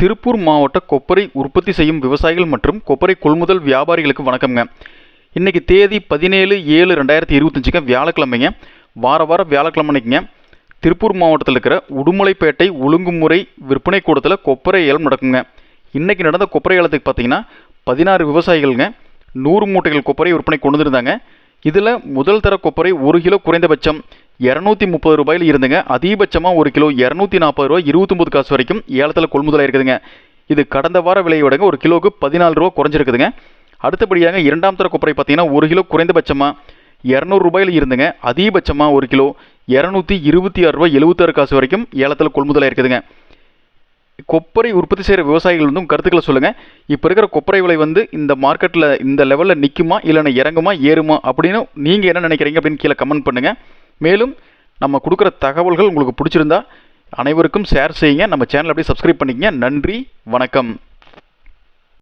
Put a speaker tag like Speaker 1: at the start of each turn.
Speaker 1: திருப்பூர் மாவட்ட கொப்பரை உற்பத்தி செய்யும் விவசாயிகள் மற்றும் கொப்பரை கொள்முதல் வியாபாரிகளுக்கு வணக்கம்ங்க. இன்றைக்கி தேதி பதினேழு ஏழு ரெண்டாயிரத்தி இருபத்தஞ்சுங்க வியாழக்கிழமைங்க. வார வாரம் வியாழக்கிழமை அன்றைக்குங்க திருப்பூர் மாவட்டத்தில் இருக்கிற உடுமலைப்பேட்டை ஒழுங்குமுறை விற்பனை கூடத்தில் கொப்பரை ஏலம் நடக்குங்க. இன்றைக்கி நடந்த கொப்பரை ஏலத்துக்கு பார்த்தீங்கன்னா பதினாறு விவசாயிகள்ங்க நூறு மூட்டைகள் கொப்பரை விற்பனை கொண்டு வந்திருந்தாங்க. இதில் முதல் தர கொப்பரை ஒரு கிலோ குறைந்தபட்சம் இரநூத்தி முப்பது ரூபாயில் இருந்துங்க. அதிகபட்சமாக ஒரு கிலோ இரநூத்தி நாற்பது ரூபாய் இருபத்தொம்பது காசு வரைக்கும் ஏலத்தில் கொள்முதலாக இருக்குதுங்க இது கடந்த வார விலையை விடங்க ஒரு கிலோவுக்கு பதினாலு ரூபா குறைஞ்சிருக்குதுங்க. அடுத்தபடியாக இரண்டாம் தர கொப்பரை பார்த்தீங்கன்னா ஒரு கிலோ குறைந்தபட்சமாக இரநூறு ரூபாயில் இருந்துங்க. அதிகபட்சமாக ஒரு கிலோ இரநூத்தி இருபத்தி ஆறு ரூபாய் எழுபத்தாறு காசு வரைக்கும் ஏலத்தில் கொள்முதலாக இருக்குதுங்க கொப்பரை உற்பத்தி செய்கிற விவசாயிகள் வந்து உங்கள் கருத்துக்களை சொல்லுங்கள் இப்போ இருக்கிற கொப்பரை விலை வந்து இந்த மார்க்கெட்டில் இந்த லெவலில் நிற்குமா இல்லைன்னா இறங்குமா ஏறுமா அப்படின்னு நீங்கள் என்ன நினைக்கிறீங்க அப்படின்னு கீழே கமெண்ட் பண்ணுங்கள் மேலும் நம்ம கொடுக்குற தகவல்கள் உங்களுக்கு பிடிச்சிருந்தா அனைவருக்கும் ஷேர் செய்யுங்க. நம்ம சேனல் அப்படியே சப்ஸ்கிரைப் பண்ணிக்கங்க. நன்றி வணக்கம்.